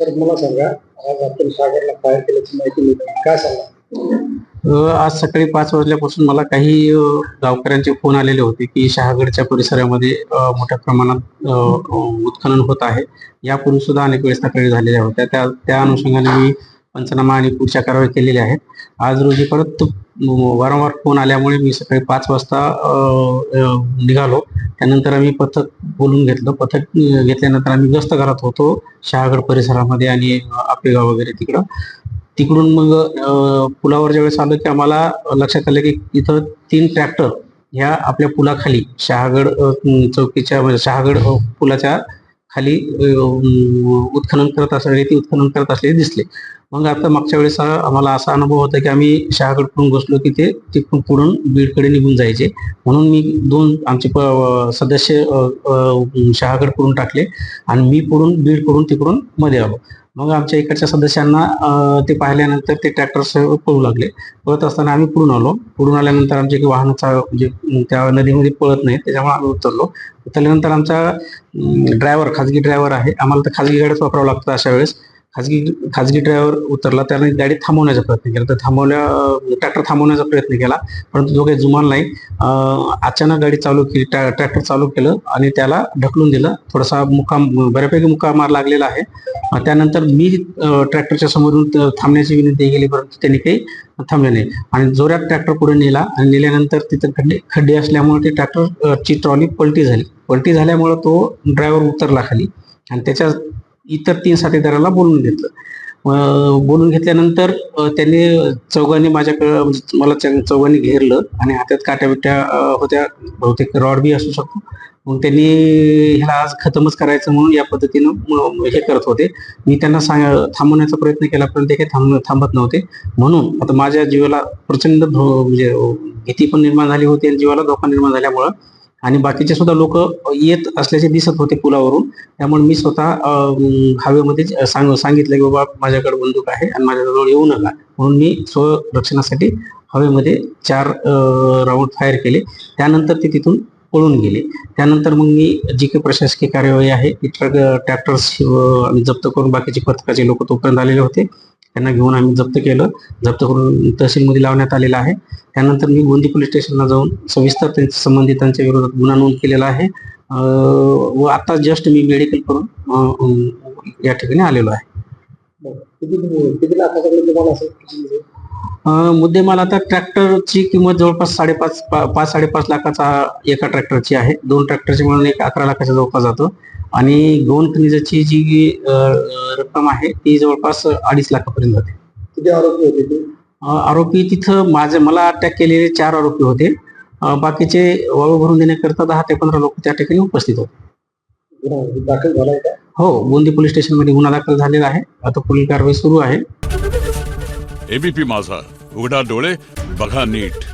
तर मला सांगा आज आपण सागरला फायर केल्याची माहिती मिळते. काय सांगा? आज सकाळी पाच वाजल्यापासून मला काही गावकऱ्यांचे फोन आलेले होते की शहागडच्या परिसरामध्ये मोठ्या प्रमाणात उत्खनन होत आहे. यापूर्वी सुद्धा अनेक वेळेस तक्रारी झालेल्या होत्या. त्या त्या अनुषंगाने मी पंचनामा आणि पुढच्या कारवाई केलेल्या आहेत. आज रोजी परत वारंवार फोन आल्यामुळे मी सकाळी पाच वाजता निघालो. त्यानंतर आम्ही पथक बोलून घेतलं. पथक घेतल्यानंतर आम्ही गस्त करत होतो. शहागड परिसरामध्ये आणि आपेगाव वगैरे तिकडं. तिकडून मग अ, पुलावर ज्यावेळेस आलं की आम्हाला लक्षात आलं की इथं तीन ट्रॅक्टर ह्या आपल्या पुलाखाली शहागड चौकीच्या म्हणजे शहागड पुलाच्या खाली उत्खनन करत असलेले रेती उत्खनन करत असलेले दिसले. मग आता मागच्या वेळेस आम्हाला असा अनुभव होता की आम्ही शहागडकडून घुसलो की ते तिकडून पुढून बीडकडे निघून जायचे. म्हणून मी दोन आमचे प- सदस्य अ, अ, टाकले आणि मी पुढून बीडकडून तिकडून मध्ये आलो. मग आमच्या इकडच्या सदस्यांना ते पाहिल्यानंतर ते ट्रॅक्टर पळू लागले. पळत असताना आम्ही पुढून आलो. पुढून आल्यानंतर आमचे काही वाहनाचा म्हणजे त्या नदीमध्ये पळत नाही. त्याच्यामुळे आम्ही उतरलो. उतरल्यानंतर आमचा ड्रायव्हर खाजगी ड्रायव्हर आहे. आम्हाला तर खाजगी गाड्याच वापरावं लागतं अशा वेळेस. खाजगी खाजगी ड्रायव्हर उतरला त्याने गाडी थांबवण्याचा प्रयत्न केला. तर थांबवल्या ट्रॅक्टर थांबवण्याचा प्रयत्न केला. परंतु जो काही जुमान नाही अचानक गाडी चालू केली ट्रॅक्टर चालू केलं आणि त्याला ढकलून दिलं. थोडासा मुकाम बऱ्यापैकी मुकामार लागलेला आहे. त्यानंतर मी ट्रॅक्टरच्या समोरून थांबण्याची विनंती केली परंतु त्यांनी काही थांबले नाही. आणि जोरात ट्रॅक्टर पुढे नेला आणि नेल्यानंतर तिथं खड्डे खड्डे असल्यामुळे ते ट्रॅक्टरची ट्रॉली पलटी झाली. पलटी झाल्यामुळे तो ड्रायव्हर उतरला खाली. आणि त्याच्या इतर तीन साथीदाराला बोलून घेतलं. बोलून घेतल्यानंतर त्यांनी चौघांनी माझ्याकडं म्हणजे मला च- चौघांनी घेरलं आणि हातात काट्या बिट्या होत्या. बहुतेक रॉड बी असू शकतो. मग त्यांनी ह्याला आज खतमच करायचं म्हणून या पद्धतीनं हे करत होते. मी त्यांना सांग थांबवण्याचा प्रयत्न केला पण ते काही थांब थांबत नव्हते. म्हणून आता माझ्या जीवाला प्रचंड म्हणजे भीती पण निर्माण झाली होती आणि जीवाला धोका निर्माण झाल्यामुळं आणि बाकीचे सुद्धा लोक येत असल्याचे दिसत होते पुलावरून. त्यामुळे मी स्वतः हवेमध्ये सांग सांगितलं की बाबा माझ्याकडे बंदूक आहे आणि माझ्याजवळ येऊ नका. म्हणून मी स्वरक्षणासाठी हवेमध्ये चार राऊंड फायर केले. त्यानंतर ते तिथून पळून गेले. त्यानंतर मग मी जी काही प्रशासकीय कार्यवाही आहे ती ट्रक ट्रॅक्टर्स आम्ही जप्त करून बाकीचे पथकाचे लोक तोपर्यंत आलेले होते. त्यांना घेऊन आम्ही जप्त केलं. जप्त करून तहसीलमध्ये लावण्यात आलेलं आहे. त्यानंतर मी गोंदी पोलीस स्टेशनला जाऊन सविस्तर त्यांच्या संबंधितांच्या विरोधात गुन्हा नोंद केलेला आहे. व आता जस्ट मी मेडिकल करून या ठिकाणी आलेलो आहे. बरं. मुद्देमाल आता ट्रॅक्टरची किंमत जवळपास साडेपाच पा- पाच साडेपाच लाखाचा एका ट्रॅक्टरची आहे. दोन ट्रॅक्टरची म्हणून एक अकरा लाखाच्या जवळपास जातो. आणि गौण खनिजाची जी रक्कम आहे ती जवळपास अडीच लाखापर्यंत जाते. किती आरोपी होते ते? आरोपी तिथं माझे मला अटॅक केलेले चार आरोपी होते. बाकीचे वाळू भरून देण्याकरता दहा ते पंधरा लोक त्या ठिकाणी उपस्थित होते. दाखल झालाय का? हो गोंदी पोलीस स्टेशनमध्ये गुन्हा दाखल झालेला आहे. आता पुढील कारवाई सुरू आहे. एबीपी माझा. उघडा डोळे बघा नीट.